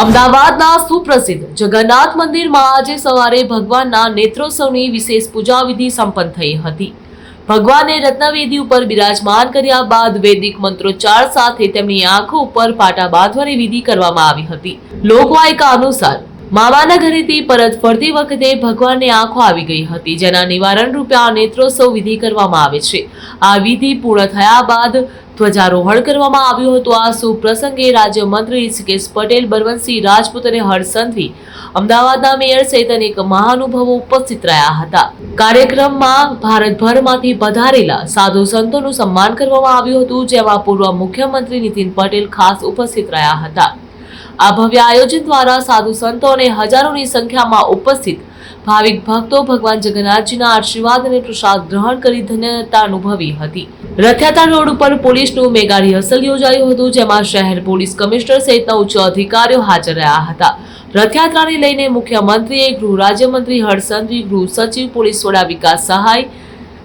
અમદાવાદના સુપ્રસિદ્ધ જગન્નાથ મંદિરમાં આજે સવારે ભગવાનના નેત્રોત્સવની વિશેષ પૂજા વિધિ સંપન્ન થઈ હતી. ભગવાનને રત્નવેદી ઉપર બિરાજમાન કર્યા બાદ વૈદિક મંત્રોચ્ચાર સાથે તેમની આંખો ઉપર પાટા બાંધવાની વિધિ કરવામાં આવી હતી. લોકવાયકા અનુસાર મામાના ઘરેથી પરત ફરતી વખતે ભગવાનની આંખો આવી ગઈ હતી, જેના નિવારણ રૂપે આ નેત્રોત્સવ વિધિ કરવામાં આવે છે. આ વિધિ પૂર્ણ થયા બાદ ધ્વજારોહણ કરવામાં આવ્યું હતું. આ શુભ પ્રસંગે રાજ્યમંત્રી ઋષિકેશ પટેલ, બળવંતસિંહ રાજપૂત અને હર્ષસંઘવી અમદાવાદના મેયર સહિત અનેક મહાનુભાવો ઉપસ્થિત રહ્યા હતા. કાર્યક્રમમાં ભારતભરમાંથી પધારેલા સાધુ સંતોનું સન્માન કરવામાં આવ્યું હતું, જેમાં પૂર્વ મુખ્યમંત્રી નીતિન પટેલ ખાસ ઉપસ્થિત રહ્યા હતા. આ ભવ્ય આયોજન દ્વારા સાધુ સંતો અને હજારોની સંખ્યામાં ઉપસ્થિત ભાવિક ભક્તો ભગવાન જગન્નાથજીના આશીર્વાદ અને પ્રસાદ ગ્રહણ કરી ધન્યતા અનુભવી હતી. રથયાત્રા રોડ ઉપર પોલીસનું મેગા રિહર્સલ યોજાયું હતું, જેમાં શહેર પોલીસ કમિશનર સહિતના ઉચ્ચ અધિકારીઓ હાજર રહ્યા હતા. રથયાત્રાને લઈને મુખ્યમંત્રીએ ગૃહ રાજ્યમંત્રી હર્ષસંઘવી ગૃહ સચિવ, પોલીસ વડા વિકાસ સહાય,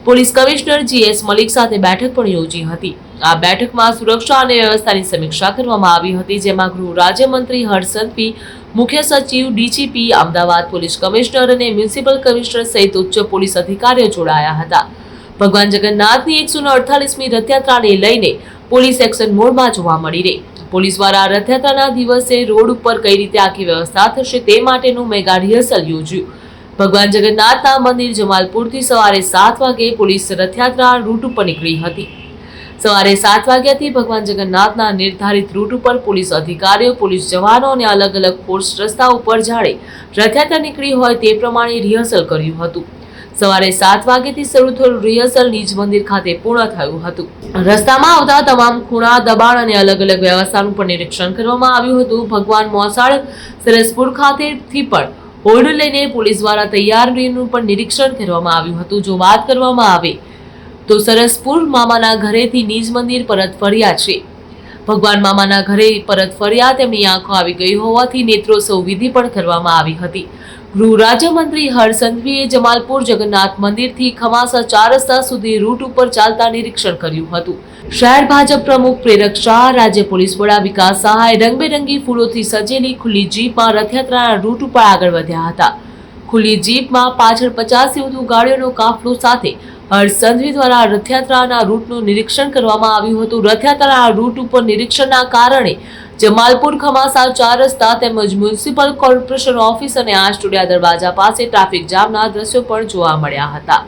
પોલીસ કમિશનર જીએસ મલિક સાથે બેઠક પણ યોજી હતી. આ બેઠકમાં સુરક્ષા અને વ્યવસ્થાની સમીક્ષા કરવામાં આવી હતી, જેમાં ગૃહ રાજ્યમંત્રી હર્ષસંઘવી મુખ્ય સચિવ ડીજીપી, અમદાવાદ પોલીસ કમિશનર અને મ્યુનિસિપલ કમિશનર સહિત ઉચ્ચ પોલીસ અધિકારીઓ જોડાયા હતા. ભગવાન જગન્નાથની એકસો અડતાલીસમી રથયાત્રાને લઈને પોલીસ એક્શન મોડમાં જોવા મળી રહી. પોલીસ દ્વારા રથયાત્રાના દિવસે રોડ ઉપર કઈ રીતે આખી વ્યવસ્થા થશે તે માટેનું મેગા રિહર્સલ યોજ્યું. ભગવાન જગન્નાથના મંદિર જમાલપુરથી સવારે સાત વાગે પોલીસ રથયાત્રા રૂટ ઉપર નીકળી હતી. સવારે સાત વાગ્યાથી ભગવાન જગન્નાથના નિર્ધારિત રૂટ ઉપર પોલીસ અધિકારીઓ, પોલીસ જવાનો અને અલગ અલગ ફોર્સ રસ્તા ઉપર જાણે રથયાત્રા નીકળી હોય તે પ્રમાણે રિહર્સલ કર્યું હતું. સવારે સાત વાગ્યાથી શરૂ થયેલું રિહર્સલ નિજ મંદિર ખાતે પૂર્ણ થયું હતું. રસ્તામાં આવતા તમામ ખૂણા, દબાણ અને અલગ અલગ વ્યવસ્થાનું પણ નિરીક્ષણ કરવામાં આવ્યું હતું. ભગવાન મોસાળ સરસપુર ખાતેથી પણ હોર્ડ લઈને પોલીસ દ્વારા તૈયારીનું પણ નિરીક્ષણ કરવામાં આવ્યું હતું. જો વાત કરવામાં આવે તો સરસપુર મામાના ઘરેથી નિજ મંદિર પરત ફર્યા છે. ભગવાન મામાના ઘરે પરત ફર્યા તેમની આંખો આવી ગઈ હોવાથી નેત્રોત્સવ વિધિ પણ કરવામાં આવી હતી. ગૃહ રાજ્યમંત્રી હરસંઘવીએ જમાલપુર જગન્નાથ મંદિરથી ખમાસા ચાર રસ્તા સુધી રૂટ ઉપર ચાલતા નિરીક્ષણ કર્યું હતું. શહેર ભાજપ પ્રમુખ પ્રેરક શાહ, રાજ્ય પોલીસ વડા વિકાસ સહાય, રંગબેરંગી ફૂલોથી સજેલી ખુલ્લી જીપમાં રથયાત્રાના રૂટ ઉપર આગળ વધ્યા હતા. ખુલ્લી જીપમાં પાછળ પચાસથી વધુ ગાડીઓનો કાફલો સાથે હર્ષસંઘવી દ્વારા રથયાત્રાના રૂટનું નિરીક્ષણ કરવામાં આવ્યું હતું. રથયાત્રાના રૂટ ઉપર નિરીક્ષણના કારણે જમાલપુર ખમાસા ચાર રસ્તા તેમજ મ્યુનિસિપલ કોર્પોરેશન ઓફિસ અને આ સ્ટુડિયા દરવાજા પાસે ટ્રાફિક જામના દ્રશ્યો પણ જોવા મળ્યા હતા.